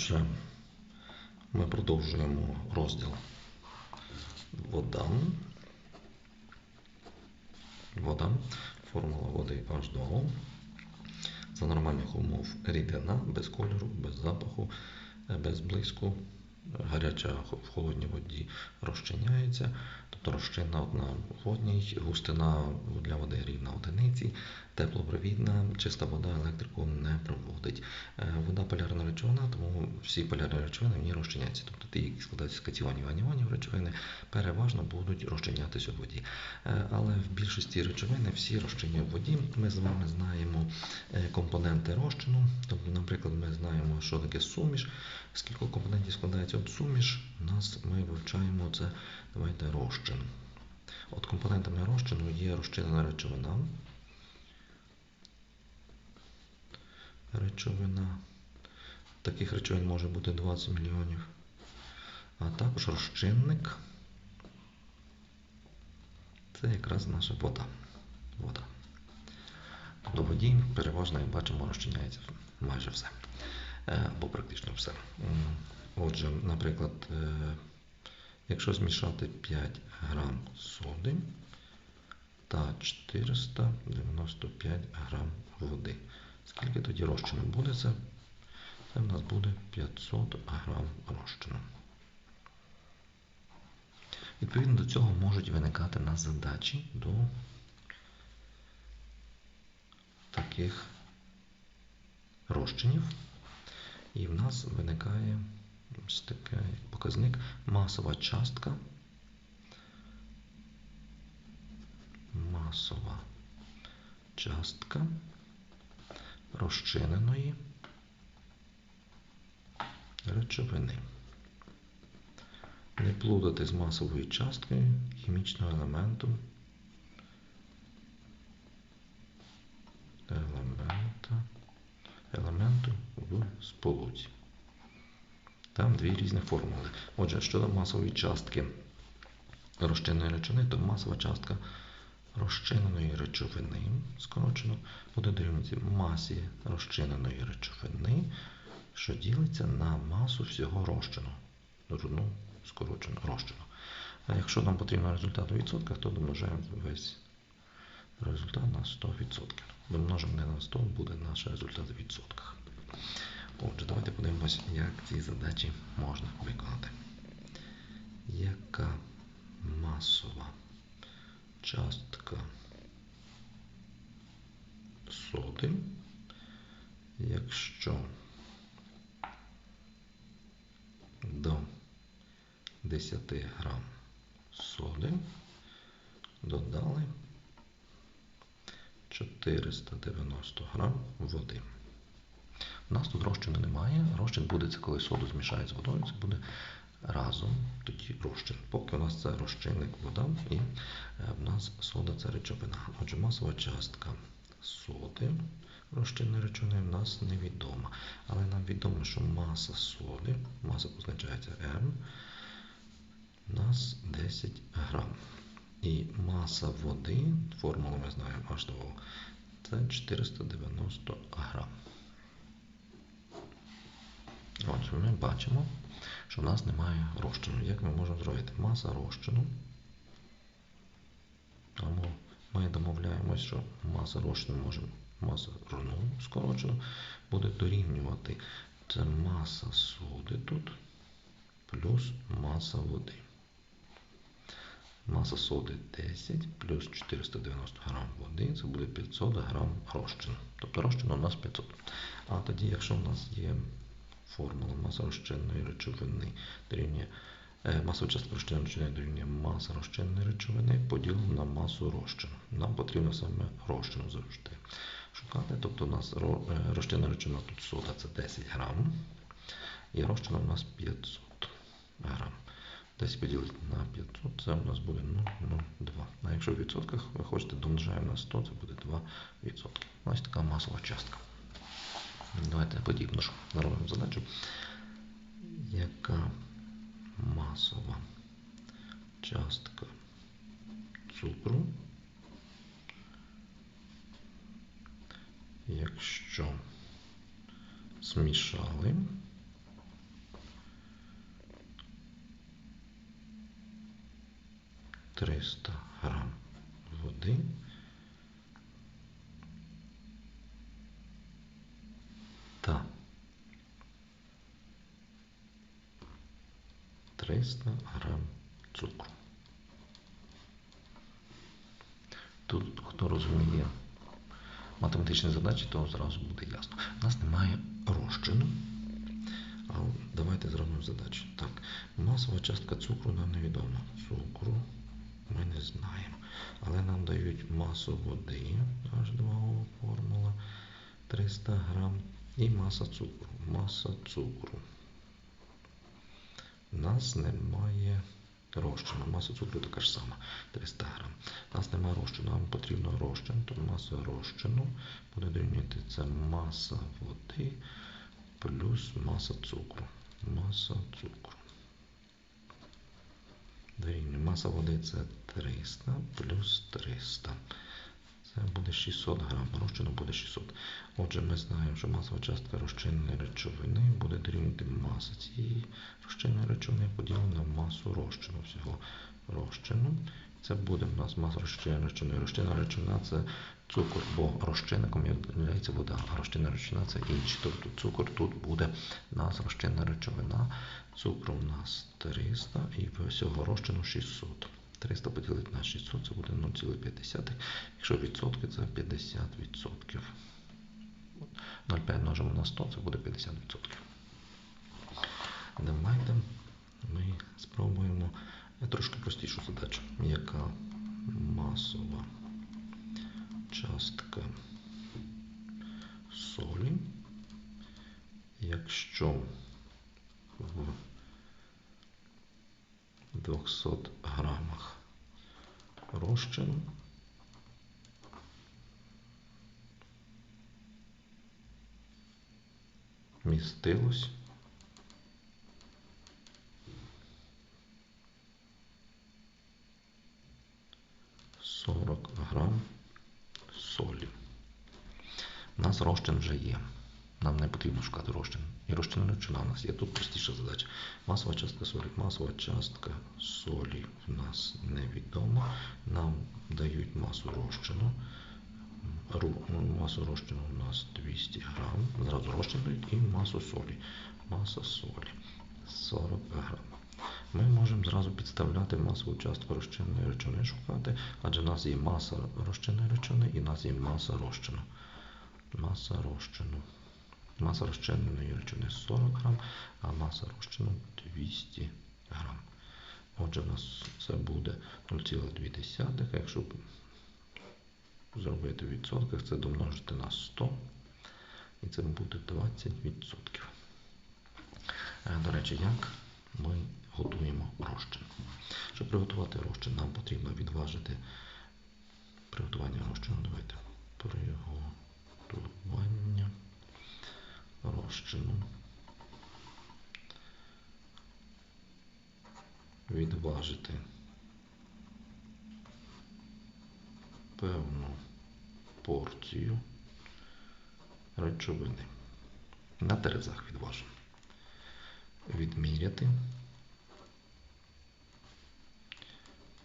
Отже, ми продовжуємо розділ вода. Вода. Формула води H2O. За нормальних умов рідина без кольору, без запаху, без блиску. Гаряча в холодній воді розчиняється, тобто розчинна одна в водній, густина для води рівна одиниці, теплопровідна, чиста вода електрику не проводить. Е, Вода полярна речовина, тому всі полярні речовини в ній розчиняються. Тобто ті, які складаються з катіонів, аніонів речовини, переважно будуть розчинятися у воді. Е, Але в більшості речовини всі розчинні в воді. Ми з вами знаємо е, компоненти розчину. Тобто, наприклад, ми знаємо, що таке суміш, з кількох компонентів складається от суміш. У нас ми вивчаємо це, давайте розчин. От компонентами розчину є розчинена речовина. Речовина. Таких речовин може бути 20 мільйонів. А також розчинник. Це якраз наша вода. Вода. До воді переважно, як бачимо, розчиняється майже все. Е, Або практично все. Отже, наприклад, е, якщо змішати 5 грам соди та 495 грам води. Скільки тоді розчину буде це? Це в нас буде 500 грам розчину. Відповідно до цього можуть виникати в нас задачі до таких розчинів. І в нас виникає ось такий показник масова частка. Масова частка розчиненої речовини. Не плутати з масовою часткою хімічного елементу. Елемента, елементу в сполуці. Там дві різні формули. Отже, щодо масової частки розчинної речовини, то масова частка розчиненої речовини, скорочено, буде дорівнювати масі розчиненої речовини, що ділиться на масу всього розчину. Ну, скорочено розчину. А якщо нам потрібен результат у відсотках, то домножаємо весь результат на 100%. Домножимо не на 100, буде наш результат у відсотках. Отже, давайте подивимося, як ці задачі можна виконати. Яка масова частка соди, якщо до 10 грам соди додали 490 грам води. У нас тут розчину немає. Розчин буде це, коли соду змішають з водою, це буде разом тоді розчин. Поки у нас це розчинник вода і е, в нас сода це речовина. Отже, масова частка соди розчинної речовини в нас невідома. Але нам відомо, що маса соди, маса позначається М, у нас 10 грам. І маса води, формулу ми знаємо H2O, це 490 грам. Отже, ми бачимо, що в нас немає розчину. Як ми можемо зробити? Маса розчину. Тому ми домовляємося, що маса розчину може маса руну скорочено, буде дорівнювати. Це маса соди тут плюс маса води. Mаса соди 10 плюс 490 грам води, це буде 500 грам розчину. Тобто розчину у нас 500. А тоді, якщо в нас є формула маса розчинної речовини дорівнює масова частка розчинної речовини дорівнює маса розчинної речовини поділено на масу розчину. Нам потрібно саме розчину завжди шукати. Тобто у нас розчинна речовина тут сода це 10 грам. І розчина у нас 500 грам. 10 поділити на 500, це у нас буде 0,02. А якщо в відсотках ви хочете домножаємо на 100, це буде 2 відсотки. Ось така масова частка. Давайте подібну ж наробимо задачу, яка масова частка цукру, якщо змішали триста грам води. 300 грам цукру. Тут, хто розуміє математичні задачі, то зразу буде ясно. У нас немає розчину. Але давайте зробимо задачу. Так, масова частка цукру нам невідома. Цукру ми не знаємо. Але нам дають масу води, H2O формула 300 грам, і маса цукру. Маса цукру. У нас немає розчину. Маса цукру така ж сама 300 грам. У нас немає розчину, нам потрібно розчин, то маса розчину буде дорівнювати це маса води плюс маса цукру. Маса цукру. Дорівнює. Маса води це 300 плюс 300. Це буде 600 грам. Розчину буде 600. Отже, ми знаємо, що масова частка розчинної речовини буде дорівнювати маса цієї розчинної речовини поділена на масу розчину всього розчину. Це буде в нас маса розчинної речовини. Розчинна речовина це цукор, бо розчинником є вода, а розчинна речовина це інше. Тобто цукор тут буде у нас розчинна речовина. Цукру у нас 300 і всього розчину 600. 300 поділити на 600 це буде 0,5. Якщо відсотки, це 50 відсотків. 0,5 множимо на 100, це буде 50 відсотків. Давайте ми спробуємо трошки простішу задачу, яка масова частка солі, якщо в 200 грамах розчину містилось 40 грам солі. У нас розчин вже є. Не потрібно шукати розчин. І розчинна речовина у нас є. Тут простіша задача. Масова частка солі. Масова частка солі в нас невідома. Нам дають масу розчину. Масу розчину у нас 200 грам. Зразу розчин дають і масу солі. Маса солі 40 грам. Ми можемо зразу підставляти масову частку розчинної речовини шукати, адже в нас є маса розчинної речовини і в нас є маса розчину. Маса розчину. Маса розчинної речовини 40 грам, а маса розчину 200 грам. Отже, в нас це буде 0,2. Якщо зробити в відсотках, це домножити на 100. І це буде 20%. Е, До речі, як ми готуємо розчин? Щоб приготувати розчин, нам потрібно відважити приготування розчину. Давайте приготування розчину. Відважити певну порцію речовини. На терезах відважимо. Відміряти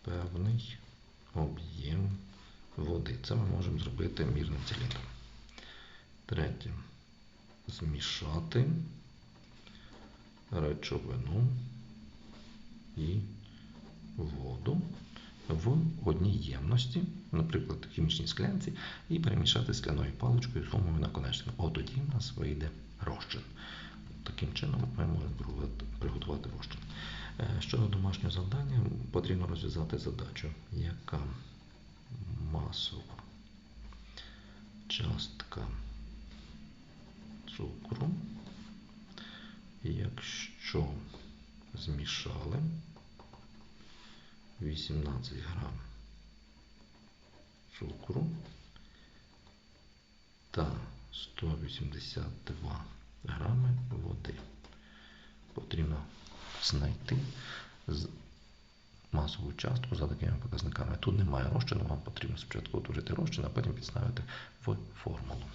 певний об'єм води. Це ми можемо зробити мірним циліндром. Третє. Змішати речовину і воду в одній ємності, наприклад, хімічній склянці, і перемішати скляною паличкою з гумовою наконечником. От тоді в нас вийде розчин. Таким чином ми можемо приготувати- приготувати розчин. Е, Щодо домашнього завдання, потрібно розв'язати задачу, яка масова частка цукру, якщо змішали 18 грам цукру та 182 грами води. Потрібно знайти масову частку за такими показниками. Тут немає розчину, вам потрібно спочатку утворити розчин, а потім підставити в формулу.